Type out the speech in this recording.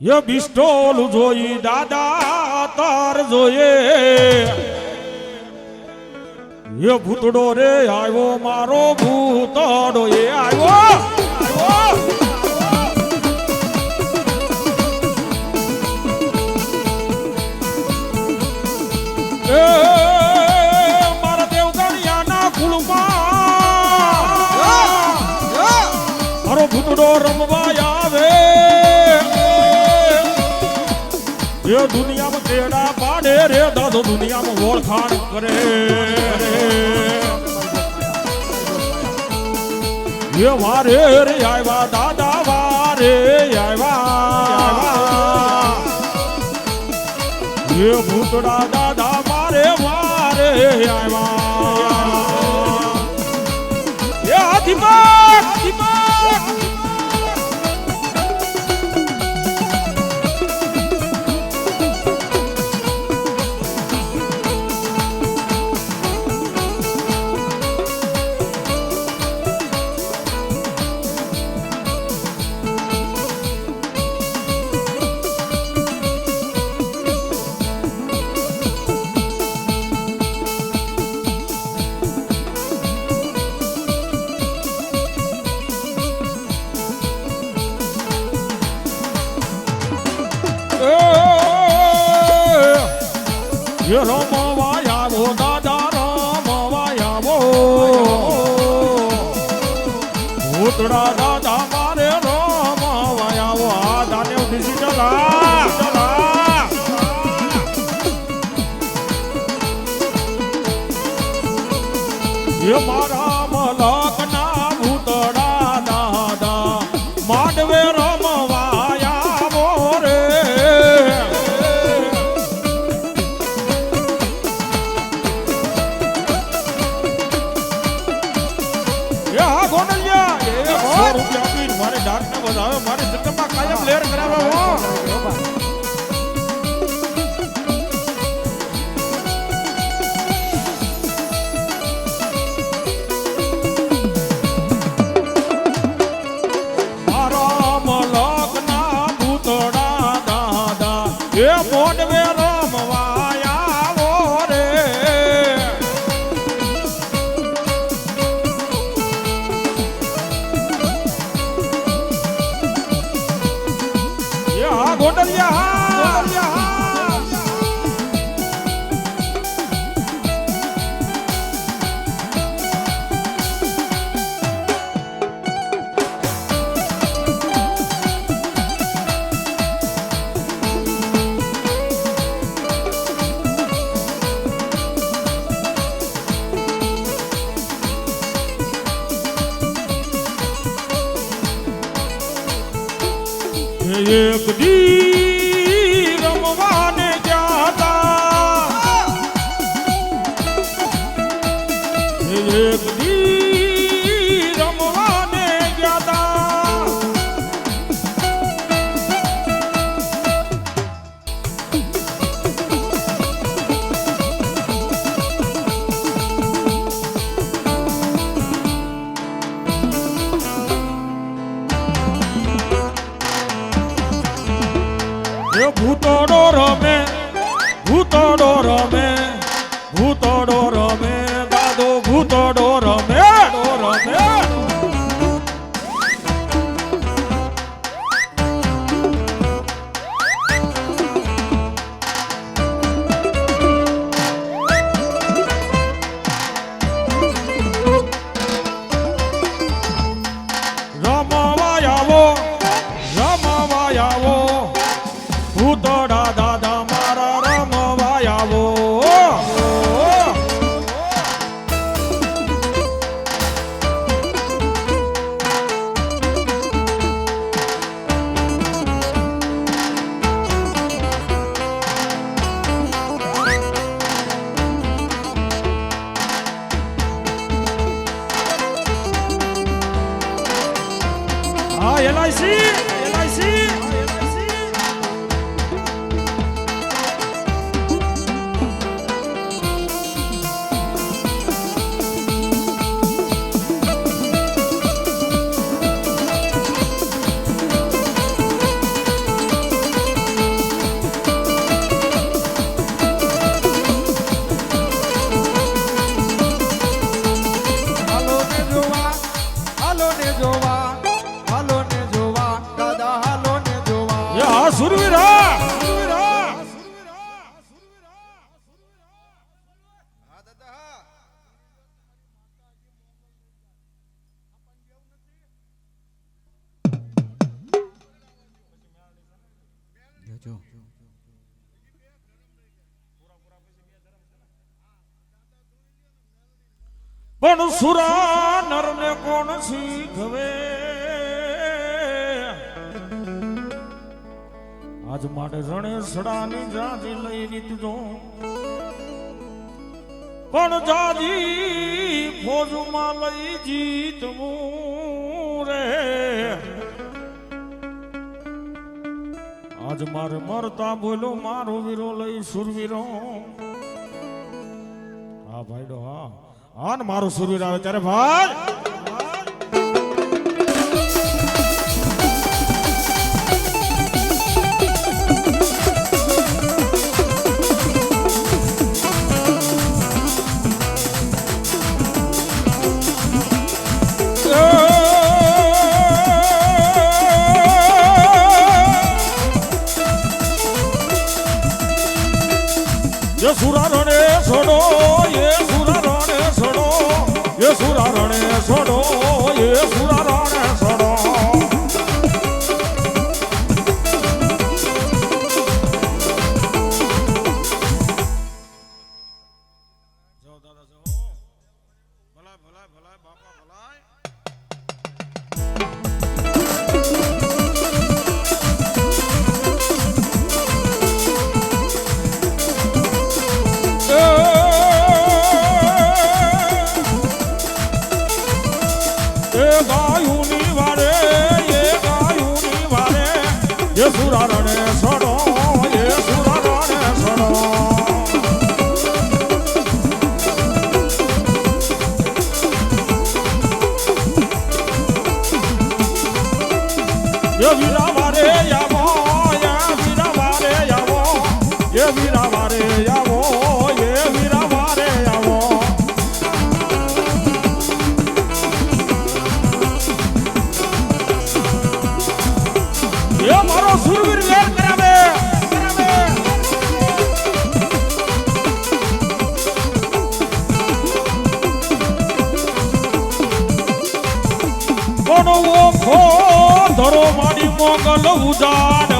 એ Bristol જોઈ દાદા તાર જોયે. એ ભૂતડો રે આવ્યો, મારો ભૂતડો એ આવ્યો. મારા દેવગણિયાના કુળમાં. મારો ભૂતડો રમવા એ દુનિયામાં કેડા પાડે રે, દાદો દુનિયામાં ઓળખાણ કરે એ વારે રે, આવ્યા દાદા વારે, આવ્યા. એ ભૂતડા દાદા મારે વારે, આવ્યા. ભૂતડા દાદા મારે રમવા આવો આ દાને ડિજિટલ આ એ મારા એ મોડવે રમવા આવો રે. the D. ભૂતડો રમે ભૂતડો રમે ભૂતડો રમે દાદો ભૂતડો Ah, ele aí sim! પણ સુરા નરને કોણ શીખવે? આજ માટે રણે સડાની જાજી લઈ લીધો પણ જાજી ફોજમાં લઈ જીતવું રે. આજ મારે મરતા બોલો મારો વીરો લઈ સુરવીરો. હા ભાઈડો, હા. હા ને મારો સૂર્ય આવે ત્યારે ભાઈ. સુરારો ને છોડો એ એ સુરારણે છોડો એ સુરારણે ગાયુની মঙ্গল উজান।